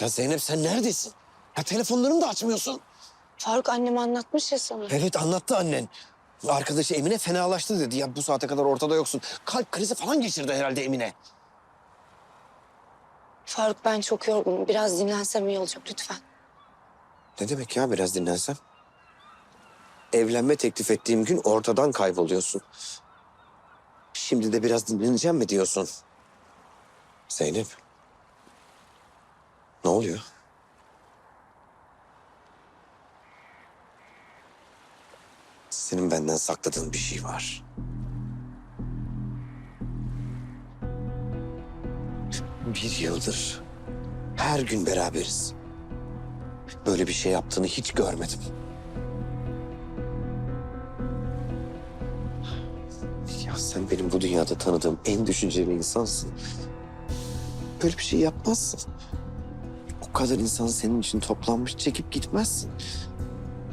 Ya Zeynep sen neredesin? Ya telefonlarımı da açmıyorsun. Faruk annem anlatmış ya sana. Evet anlattı annen. Arkadaşı Emine fenalaştı dedi. Ya bu saate kadar ortada yoksun. Kalp krizi falan geçirdi herhalde Emine. Faruk ben çok yorgunum. Biraz dinlensem iyi olacak lütfen. Ne demek ya biraz dinlensem? Evlenme teklif ettiğim gün ortadan kayboluyorsun. Şimdi de biraz dinleneceğim mi diyorsun? Zeynep. Ne oluyor? Senin benden sakladığın bir şey var. Bir yıldır her gün beraberiz. Böyle bir şey yaptığını hiç görmedim. Ya sen benim bu dünyada tanıdığım en düşünceli insansın. Böyle bir şey yapmazsın. Kadar insan senin için toplanmış çekip gitmezsin.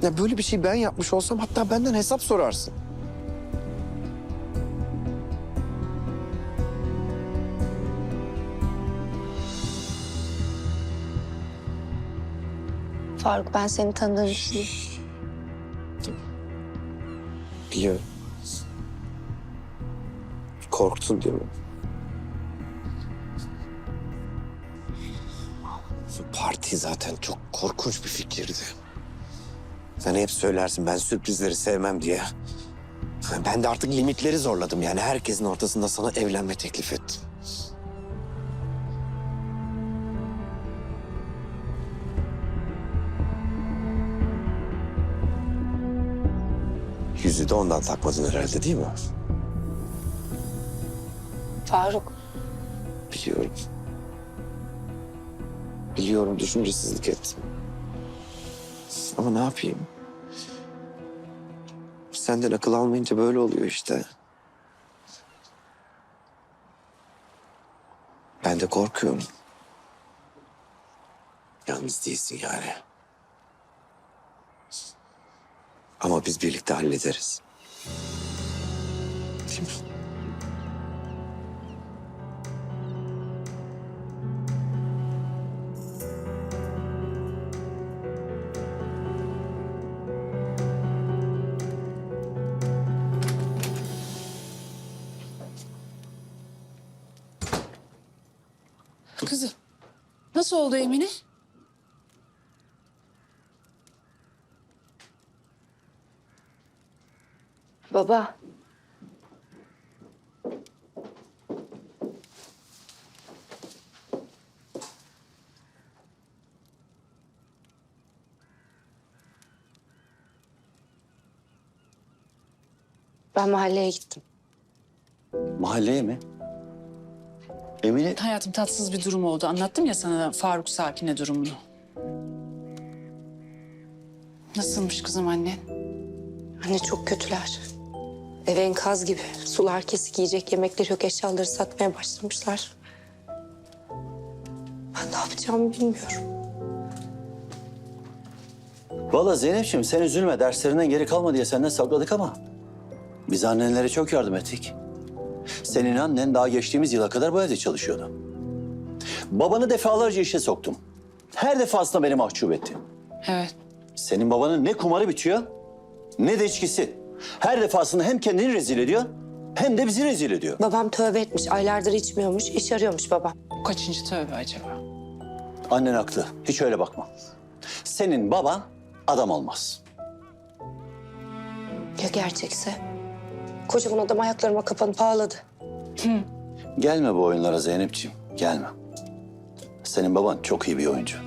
Ya böyle bir şey ben yapmış olsam hatta benden hesap sorarsın. Faruk ben seni tanıdığım için Biliyorum. Korktun değil mi? Bu Parti zaten çok korkunç bir fikirdi. Sen hep söylersin ben sürprizleri sevmem diye. Ben de artık limitleri zorladım yani herkesin ortasında sana evlenme teklif ettim. Yüzü de ondan takmadın herhalde değil mi? Faruk Biliyorum. Biliyorum düşüncesizlik ettim. Ama ne yapayım? Senden akıl almayınca böyle oluyor işte. Ben de korkuyorum. Yalnız değilsin yani. Ama biz birlikte hallederiz. Değil? Kızım, nasıl oldu Emine? baba. Ben mahalleye gittim. Mahalleye mi? Emine Hayatım tatsız bir durum oldu. Anlattım ya sana Faruk Sakine durumunu. Nasılmış kızım annen? Anne çok kötüler. Ev enkaz gibi. Sular kesik yiyecek yemekleri yok eşyaları satmaya başlamışlar. Ben ne yapacağımı bilmiyorum. Valla Zeynep'ciğim sen üzülme derslerinden geri kalma diye senden sakladık ama biz annenlere çok yardım ettik. Senin annen daha geçtiğimiz yıla kadar bu evde çalışıyordu. Babanı defalarca işe soktum. Her defasında beni mahcup etti. Evet. Senin babanın ne kumarı bitiyor ne de içkisi. Her defasında hem kendini rezil ediyor hem de bizi rezil ediyor. Babam tövbe etmiş. Aylardır içmiyormuş. iş arıyormuş babam. Kaçıncı tövbe acaba? Annen haklı. Hiç öyle bakma. Senin baban adam olmaz. Ya gerçekse? Kocaman adam ayaklarıma kapanıp ağladı. Gelme bu oyunlara Zeynep'ciğim. Gelme. Senin baban çok iyi bir oyuncu.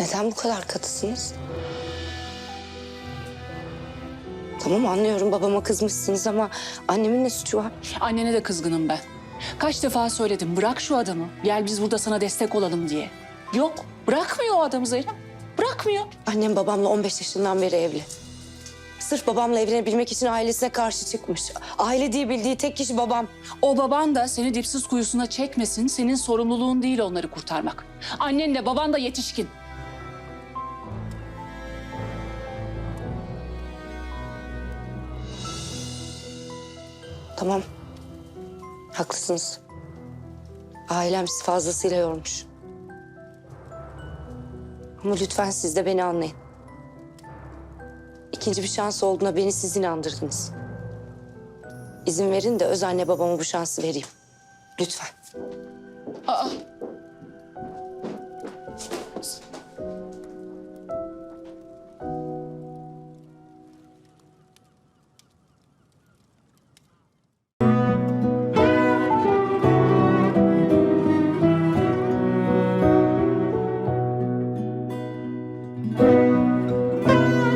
Neden bu kadar katısınız? Tamam anlıyorum babama kızmışsınız ama annemin ne suçu var? Annene de kızgınım ben. Kaç defa söyledim bırak şu adamı. Gel biz burada sana destek olalım diye. Yok bırakmıyor o adamı Zeynep. Bırakmıyor. Annem babamla 15 yaşından beri evli. Sırf babamla evlenebilmek için ailesine karşı çıkmış. Aile diye bildiği tek kişi babam. O baban da seni dipsiz kuyusuna çekmesin. Senin sorumluluğun değil onları kurtarmak. Annen de baban da yetişkin. Tamam. Haklısınız. Ailem fazlasıyla yormuş. Ama lütfen siz de beni anlayın. İkinci bir şans olduğuna beni siz inandırdınız. İzin verin de öz anne babama bu şansı vereyim. Lütfen. Aa,